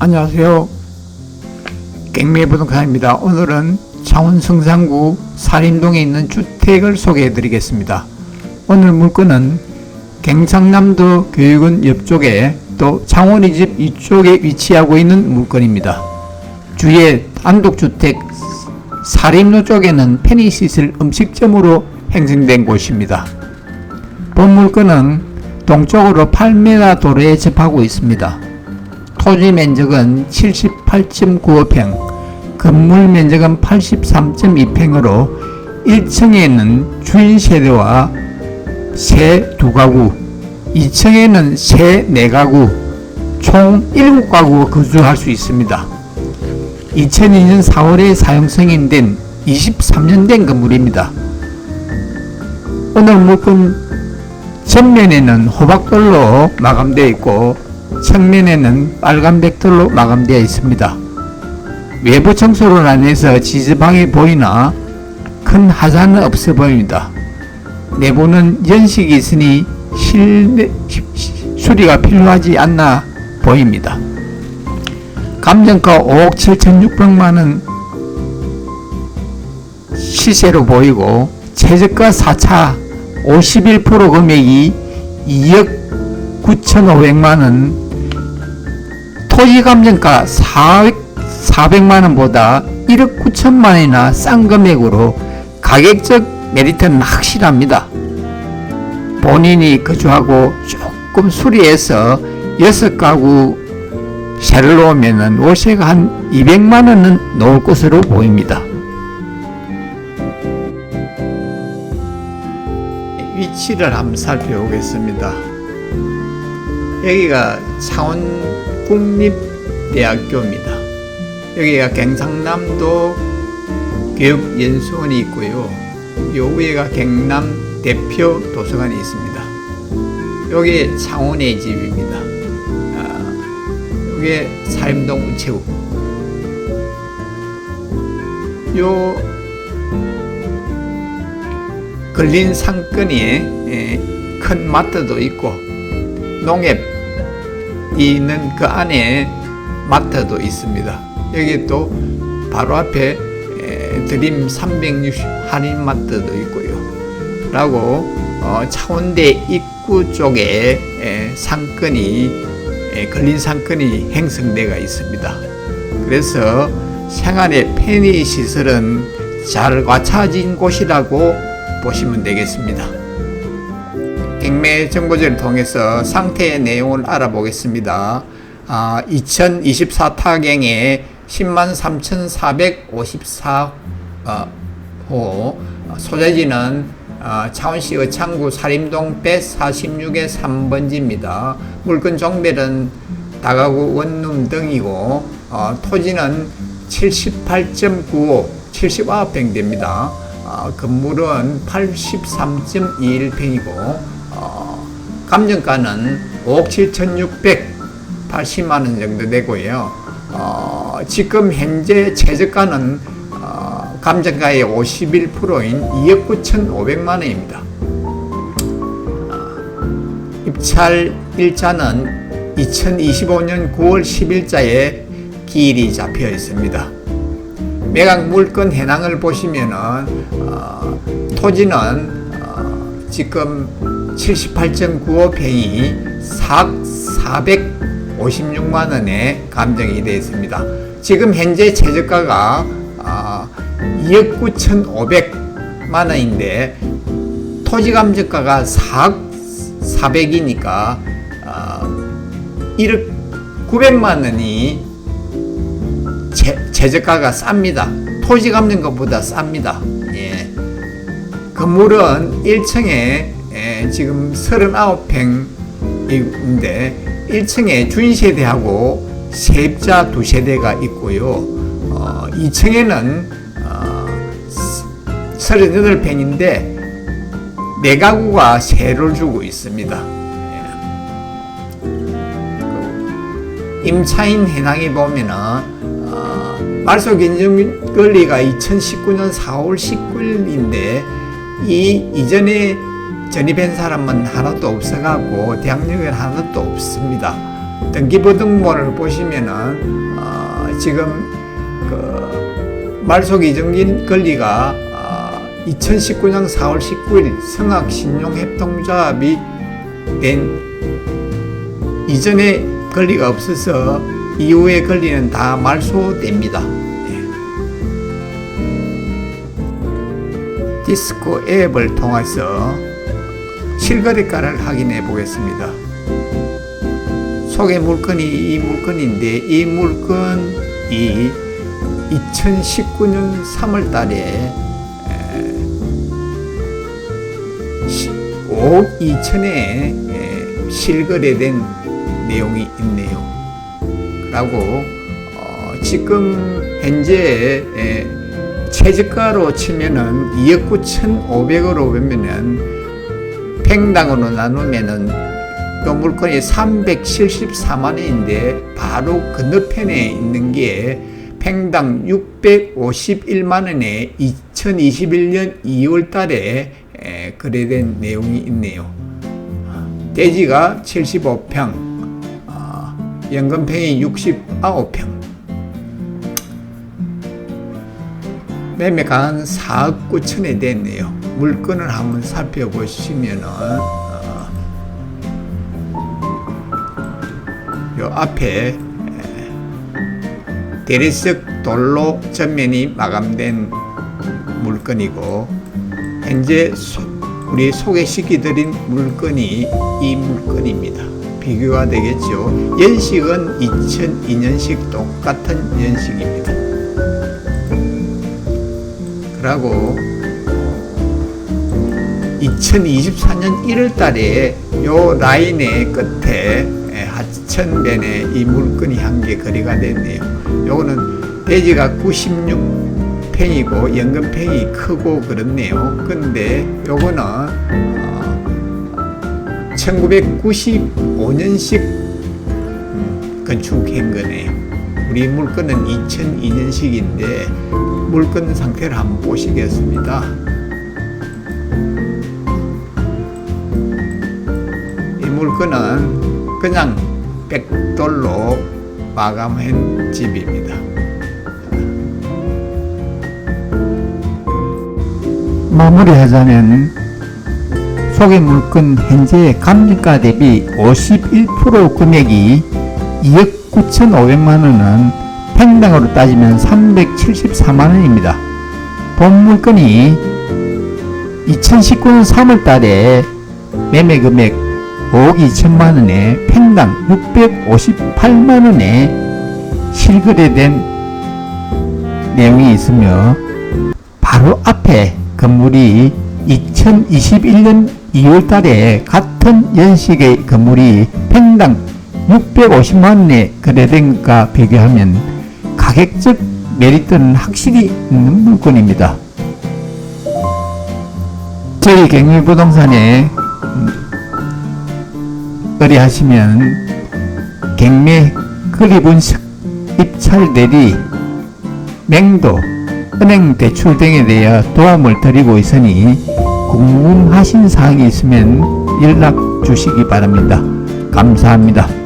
안녕하세요. 갱매부동산입니다. 오늘은 창원 성산구 살인동에 있는 주택을 소개해 드리겠습니다. 오늘 물건은 경상남도 교육원 옆쪽에 또 창원이 집 이쪽에 위치하고 있는 물건입니다. 주위에 단독주택 사림로 쪽에는 편의시설 음식점으로 형성된 곳입니다. 본 물건은 동쪽으로 8m 도로에 접하고 있습니다. 토지 면적은 78.95평, 건물 면적은 83.2평으로 1층에는 주인 세대와 세 두 가구, 2층에는 세 네 가구, 총 7가구가 거주할 수 있습니다. 2002년 4월에 사용 승인된 23년 된 건물입니다. 오늘 물건 전면에는 호박돌로 마감되어 있고 측면에는 빨간 벽돌로 마감되어 있습니다. 외부 청소를 안 해서 지저방해 보이나 큰 하자는 없어 보입니다. 내부는 연식이 있으니 실내, 수리가 필요하지 않나 보입니다. 감정가 5억 7,600만원 시세로 보이고 최저가 4차 51% 금액이 2억 9,500만원 토지 감정가 400, 400 만원보다 1억 9천만원이나 싼 금액으로 가격적 메리트는 확실합니다. 본인이 거주하고 조금 수리해서 6가구 세를 놓으면 월세가 한 200만원은 나올 것으로 보입니다. 위치를 한번 살펴보겠습니다. 여기가 창원 국립대학교입니다. 여기가 경상남도 교육연수원이 있고요. 요 위에가 경남 대표 도서관이 있습니다. 여기 창원의 집입니다. 아, 여기 사림동 우체국. 요 걸린 상권이 예, 큰 마트도 있고 농협이 있는 그 안에 마트도 있습니다. 여기 또 바로 앞에 에, 드림 360 한인 마트도 있고요. 라고 어, 차원대 입구 쪽에 에, 상권이 에, 걸린 상권이 형성되어 있습니다. 그래서 생활의 편의 시설은 잘 갖춰진 곳이라고 보시면 되겠습니다. 경매 정보지를 통해서 상태의 내용을 알아보겠습니다. 아, 2024 타경에 103,454호 어, 소재지는 어, 창원시 의창구 사림동 146의 3번지입니다. 물건 종별은 다가구 원룸 등이고 어, 토지는 78.95 79평 됩니다. 어, 건물은 83.21평이고 어, 감정가는 5억 7,680만 원 정도 되고요. 어, 지금 현재 최저가는 어, 감정가의 51%인 2억 9,500만 원입니다. 어, 입찰 일자는 2025년 9월 10일자에 기일이 잡혀 있습니다. 매각 물건 현황을 보시면은 어, 토지는 어, 지금 78.95평이 4억 456만 원에 감정이 되어 있습니다. 지금 현재 최저가가 어, 2억 9,500만 원인데 토지 감정가가 4억 400이니까 어, 1억 900만 원이 제, 제저가가 쌉니다. 토지 것보다 쌉니다. 예. 건물은 1층에 예, 지금 39평인데 1층에 주인세대하고 세입자 두 세대가 있고요. 어, 2층에는 어, 38평인데 네 가구가 세를 주고 있습니다. 예. 그 임차인 현황에 보면은 말소 견적 권리가 2019년 4월 19일인데 이 이전에 전입한 사람은 하나도 없어갖고 대학력은 하나도 없습니다. 등기부등본을 보시면은 어, 지금 그 말소 이정진 권리가 어, 2019년 4월 19일 성악신용협동조합이 된 이전에 권리가 없어서 이후의 권리는 다 말소됩니다. 예. 디스코 앱을 통해서 실거래가를 확인해 보겠습니다. 속의 물건이 이 물건인데 이 물건이 2019년 3월 달에 5억 2천에 실거래된 내용이 있네요. 라고 어, 지금 현재 에, 최저가로 치면은 2억 9,500으로 보면은 팽당으로 나누면은 또 물건이 374만 원인데 바로 건너편에 있는 게 팽당 651만 원에 2021년 2월 달에 에, 거래된 내용이 있네요. 대지가 75평, 어, 연금평이 69평, 매매가 한 4억 9천에 됐네요. 물건을 한번 살펴보시면은 어, 요 앞에 에, 대리석 돌로 전면이 마감된 물건이고 현재 소- 우리 소개시켜드린 물건이 이 물건입니다. 비교가 되겠죠. 연식은 2002년식 똑같은 연식입니다. 그리고 2024년 1월 달에 요 라인의 끝에 하천변에 이 물건이 한 개 거래가 됐네요. 요거는 대지가 96평이고 연금평이 크고 그렇네요. 근데 요거는 어, 1995년식 음, 건축한 거네요. 우리 물건은 2002년식인데 물건 상태를 한번 보시겠습니다. 이 물건은 그냥 백돌로 마감한 집입니다. 마무리하자면 소개 물건 현재 감정가 대비 51% 금액이 2억 9,500만 원은 팽당으로 따지면 374만 원입니다. 본 물건이 2019년 3월 달에 매매 금액 5억 2천만 원에 팽당 658만 원에 실거래된 내용이 있으며 바로 앞에 건물이 2021년 2월 달에 같은 연식의 건물이 평당 650만 원에 거래된 것과 비교하면 가격적 메리트는 확실히 있는 물건입니다. 저희 경매부동산에 음, 의뢰하시면 경매 거리분석 입찰 대리 맹도 은행 대출 등에 대해 도움을 드리고 있으니 궁금하신 사항이 있으면 연락 주시기 바랍니다. 감사합니다.